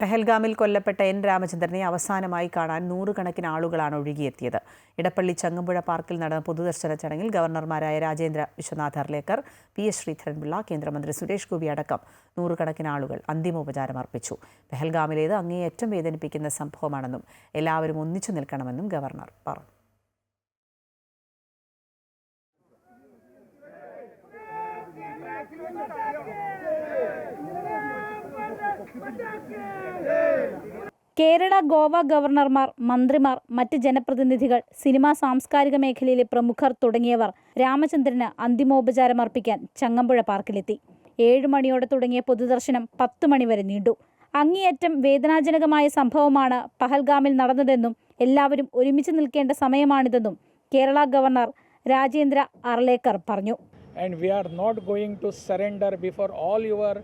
പെഹൽഗാമിൽ കൊല്ലപ്പെട്ട എൻ രാമചന്ദ്രനെ അവസാനമായി കാണാൻ നൂറുകണക്കിന് ആളുകളാണ് ഒഴുകിയെത്തിയത്. ഇടപ്പള്ളി ചങ്ങമ്പുഴ പാർക്കിൽ നടന്ന പൊതുദർശന ചടങ്ങിൽ ഗവർണർമാരായ രാജേന്ദ്ര വിശ്വനാഥ് അർലേക്കർ പി എസ് ശ്രീധരൻപിള്ള കേന്ദ്രമന്ത്രി സുരേഷ് ഗോപി അടക്കം നൂറുകണക്കിന് ആളുകൾ അന്തിമോപചാരം അർപ്പിച്ചു. പെഹൽഗാമിലേത് അങ്ങേയറ്റം വേദനിപ്പിക്കുന്ന സംഭവമാണെന്നും എല്ലാവരും ഒന്നിച്ചു നിൽക്കണമെന്നും ഗവർണർ പറഞ്ഞു. കേരള ഗോവ ഗവർണർമാർ മന്ത്രിമാർ മറ്റ് ജനപ്രതിനിധികൾ സിനിമാ സാംസ്കാരിക മേഖലയിലെ പ്രമുഖർ തുടങ്ങിയവർ രാമചന്ദ്രന് അന്തിമോപചാരമർപ്പിക്കാൻ ചങ്ങമ്പുഴ പാർക്കിലെത്തി. ഏഴു മണിയോടെ തുടങ്ങിയ പൊതുദർശനം പത്ത് മണിവരെ നീണ്ടു. അങ്ങേയറ്റം വേദനാജനകമായ സംഭവമാണ് പഹൽഗാമിൽ നടന്നതെന്നും എല്ലാവരും ഒരുമിച്ച് നിൽക്കേണ്ട സമയമാണിതെന്നും കേരള ഗവർണർ രാജേന്ദ്ര അർലേക്കർ പറഞ്ഞു. And we are not going to surrender before all your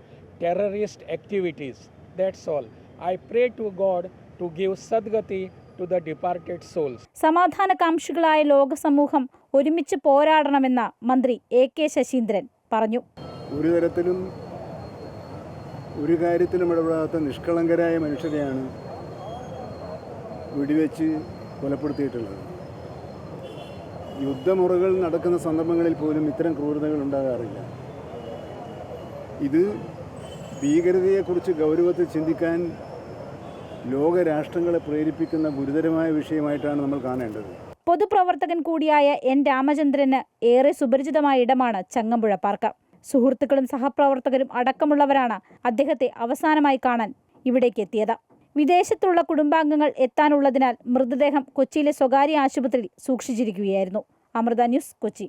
terrorist activities. That's all. I pray to God to give Sadgati to the departed souls. സമാധാനകാംക്ഷികളായ ലോക സമൂഹം ഒരുമിച്ച് പോരാടണമെന്ന മന്ത്രി എ കെ ശശീന്ദ്രൻ പറഞ്ഞു ഒരു തരത്തിലും ഒരു കാര്യത്തിലും ഇടപെടാത്ത നിഷ്കളങ്കരായ മനുഷ്യരെയാണ് വെടിവെച്ച് കൊലപ്പെടുത്തിയിട്ടുള്ളത് യുദ്ധമുറകൾ നടക്കുന്ന സന്ദർഭങ്ങളിൽ പോലും ഇത്തരം ക്രൂരതകൾ ഉണ്ടാകാറില്ല ഇത് ഭീകരതയെക്കുറിച്ച് ഗൗരവത്തിൽ ചിന്തിക്കാൻ ലോകരാഷ്ട്രങ്ങളെ പ്രേരിപ്പിക്കുന്ന ഗുരുതരമായ വിഷയമായിട്ടാണ് നമ്മൾ കാണേണ്ടത്. പൊതുപ്രവർത്തകൻ കൂടിയായ എൻ രാമചന്ദ്രന് ഏറെ സുപരിചിതമായ ഇടമാണ് ചങ്ങമ്പുഴ പാർക്ക്. സുഹൃത്തുക്കളും സഹപ്രവർത്തകരും അടക്കമുള്ളവരാണ് അദ്ദേഹത്തെ അവസാനമായി കാണാൻ ഇവിടേക്ക് എത്തിയത്. വിദേശത്തുള്ള കുടുംബാംഗങ്ങൾ എത്താനുള്ളതിനാൽ മൃതദേഹം കൊച്ചിയിലെ സ്വകാര്യ ആശുപത്രിയിൽ സൂക്ഷിച്ചിരിക്കുകയായിരുന്നു. അമൃത ന്യൂസ് കൊച്ചി.